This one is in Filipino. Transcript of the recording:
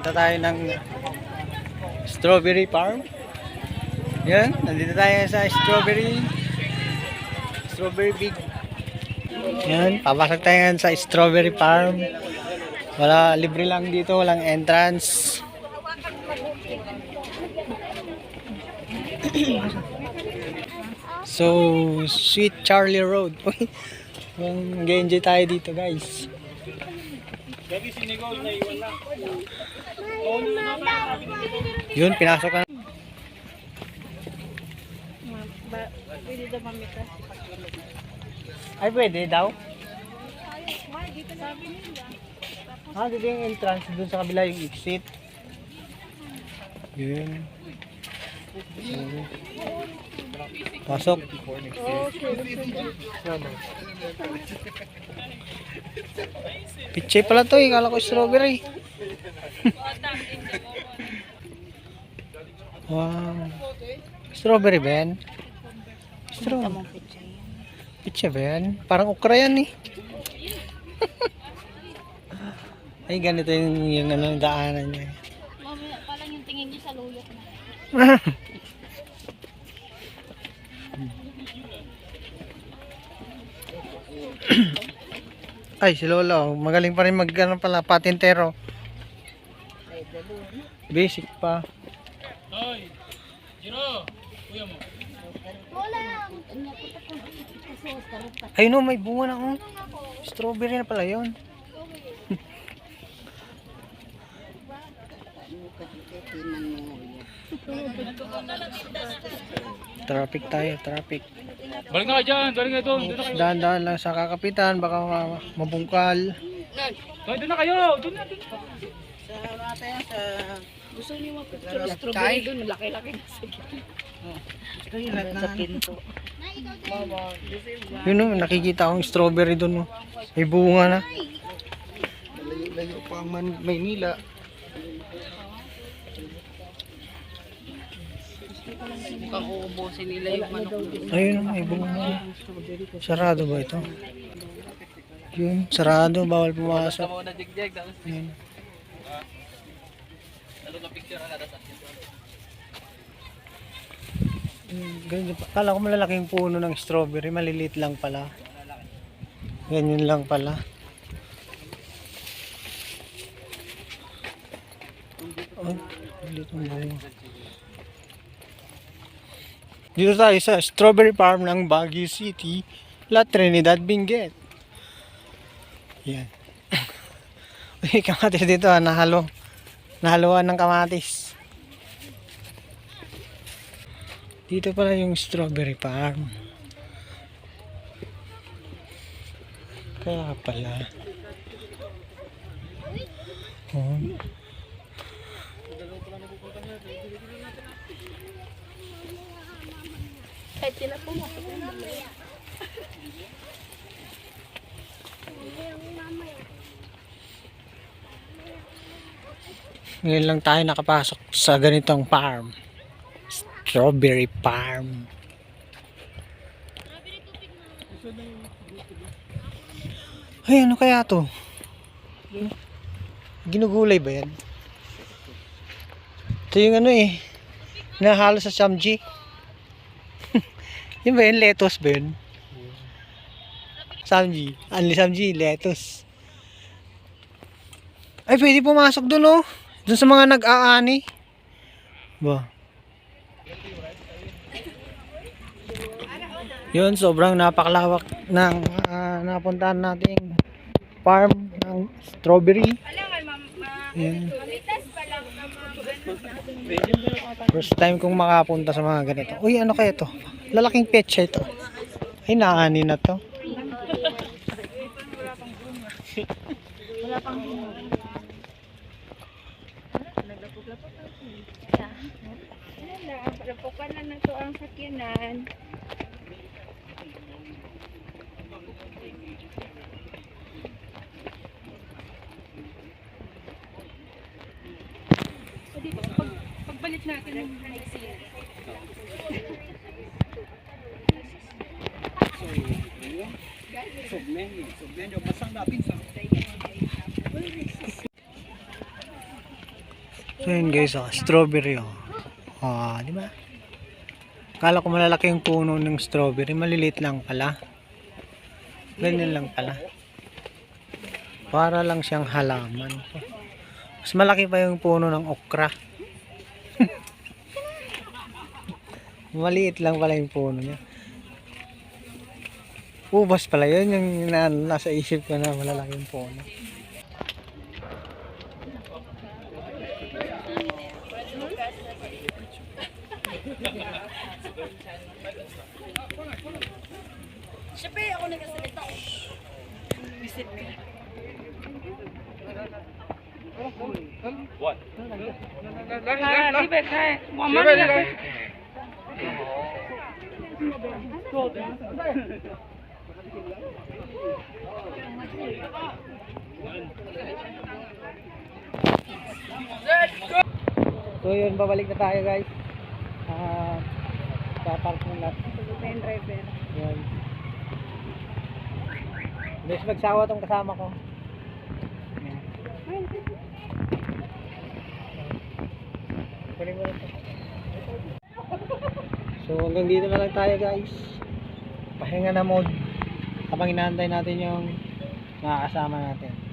Punta tayo ng strawberry farm. Yan, nandito tayo sa strawberry. Strawberry big. Yan, papasok tayo sa strawberry farm. Wala, libre lang dito, walang entrance. so, Sweet Charlie Road. Mag-enjoy tayo dito guys. Yun, pinasok ka. Pwede daw mamita. Ay, pwede daw. Ah, dito yung entrance. Doon sa kabila yung exit. Yun. So, pasok. Pichay pala to eh. Kala ko strawberry. wow. Strawberry ba yan? Strawberry. Pichay ba yan? Parang okra yan eh. Ay, ganito yung, yung ano, daanan niya. Mamaya pa lang yung tingin niyo sa luyot na. Ay, si Lolo. Magaling pa rin mag ano pala, patintero. Basic pa. Wala. Ay no, may bunga na oh. Strawberry na pala yun. traffic tayo, traffic. Balik na kayo dyan, balik na doon. Dahan-dahan lang sa kakapitan, baka ma- mabungkal. Doon doon na kayo. Doon na, doon. Gusto niyo mag-picture strawberry doon. Laki-laki na sige. Sa pinto. Yun oh, nakikita akong strawberry doon oh. May bunga na. Layo pa ang Maynila. Pang uubusin nila yung manok. Ayun oh, may bunga na. Sarado ba ito? Yun, sarado, bawal pumasok. Yun. Hmm, Ganyan. Kala ko malalaking puno ng strawberry, maliliit lang pala. Ganyan lang pala. Oh, maliit ang bunga. Dito tayo sa strawberry farm ng Baguio City, La Trinidad, Benguet. Yan. May kamatis dito ah, nahalo. Nahaluan ng kamatis. Dito pala yung strawberry farm. Kaya pala. Oh. Kahit sila po mo. Ngayon lang tayo nakapasok sa ganitong farm. Strawberry farm. Ay, ano kaya to? Ginugulay ba yan? Ito yung ano eh. Nahalo sa samji. Yun ba yun? Lettuce ba yun? Samji. Anli samji, lettuce. Ay, pwede pumasok dun oh. Dun sa mga nag-aani. Ba? Yun, sobrang napakalawak ng ah, napuntahan nating farm ng strawberry. Yan. First time kong makapunta sa mga ganito. Uy, ano kaya to? Lalaking petsa ito. Ay, naani na to. Lapukan na na to ang sakyanan. Pagbalik natin yung So yun guys, oh, strawberry oh. Ah, di ba? Kala ko malalaki yung puno ng strawberry, maliliit lang pala. Ganyan lang pala. Para lang siyang halaman. Mas malaki pa yung puno ng okra. Maliit lang pala yung puno niya. Ubas pala yun yung na, nasa isip ko na malalaki yung puno. Siyempre, ako nagkasalita. Visit ka. So yun, babalik na tayo guys. Ah, sa parking lot. Main driver. Guys, magsawa tong kasama ko. Kunin mo rin to. So hanggang dito na lang tayo guys. Pahinga na mode. Habang inaantay natin yung mga kasama natin.